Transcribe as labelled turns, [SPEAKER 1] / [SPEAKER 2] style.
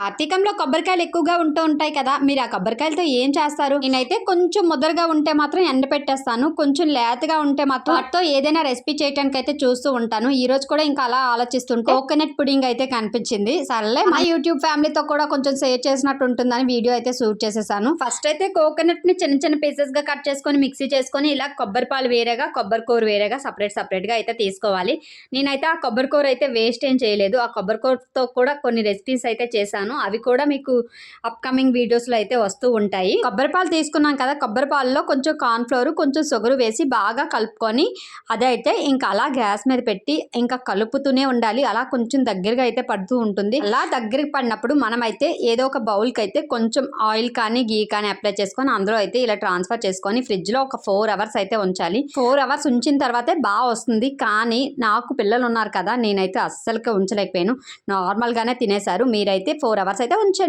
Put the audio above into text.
[SPEAKER 1] కార్తీకంలో కొబ్బరికాయలు ఎక్కువగా ఉంటూ ఉంటాయి కదా మీరు ఆ కొబ్బరికాయలతో ఏం చేస్తారు? నేనైతే కొంచెం ముదరగా ఉంటే మాత్రం ఎండ పెట్టేస్తాను కొంచెం లేతగా ఉంటే మాత్రం వాటితో ఏదైనా రెసిపీ చేయడానికి అయితే చూస్తూ ఉంటాను. ఈ రోజు కూడా ఇంకా అలా ఆలోచిస్తుంటే కోకోనట్ పుడింగ్ అయితే కనిపించింది. సర్లే మా యూట్యూబ్ ఫ్యామిలీతో కూడా కొంచెం షేర్ చేసినట్టు ఉంటుందని వీడియో అయితే షూట్ చేసేసాను. ఫస్ట్ అయితే కోకోనట్ని చిన్న చిన్న పీసెస్గా కట్ చేసుకొని మిక్సీ చేసుకొని ఇలా కొబ్బరి పాలు వేరేగా కొబ్బరి కూర వేరేగా సపరేట్ సపరేట్గా అయితే తీసుకోవాలి. నేనైతే ఆ కొబ్బరి కూర అయితే వేస్ట్ ఏం చేయలేదు. ఆ కొబ్బరి కూరతో కూడా కొన్ని రెసిపీస్ అయితే చేశాను. అవి కూడా మీకు అప్కమింగ్ వీడియోస్లో అయితే వస్తూ ఉంటాయి. కొబ్బరి పాలు తీసుకున్నాం కదా కొబ్బరి పాలలో కొంచెం కార్న్ఫ్లోర్ కొంచెం షుగర్ వేసి బాగా కలుపుకొని అదైతే ఇంకా అలా గ్యాస్ మీద పెట్టి ఇంకా కలుపుతూనే ఉండాలి. అలా కొంచెం దగ్గరగా అయితే పడుతూ ఉంటుంది. అలా దగ్గరికి పడినప్పుడు మనం అయితే ఏదో ఒక బౌల్కి అయితే కొంచెం ఆయిల్ కానీ గీ కానీ అప్లై చేసుకొని అందులో అయితే ఇలా ట్రాన్స్ఫర్ చేసుకొని ఫ్రిడ్జ్లో ఒక ఫోర్ అవర్స్ అయితే ఉంచాలి. ఫోర్ అవర్స్ ఉంచిన తర్వాతే బాగా వస్తుంది. కానీ నాకు పిల్లలు ఉన్నారు కదా నేనైతే అస్సలుగా ఉంచలేకపోయాను. నార్మల్గానే తినేశారు. మీరైతే ఫోర్ అవర్స్ అయితే ఉంచండి.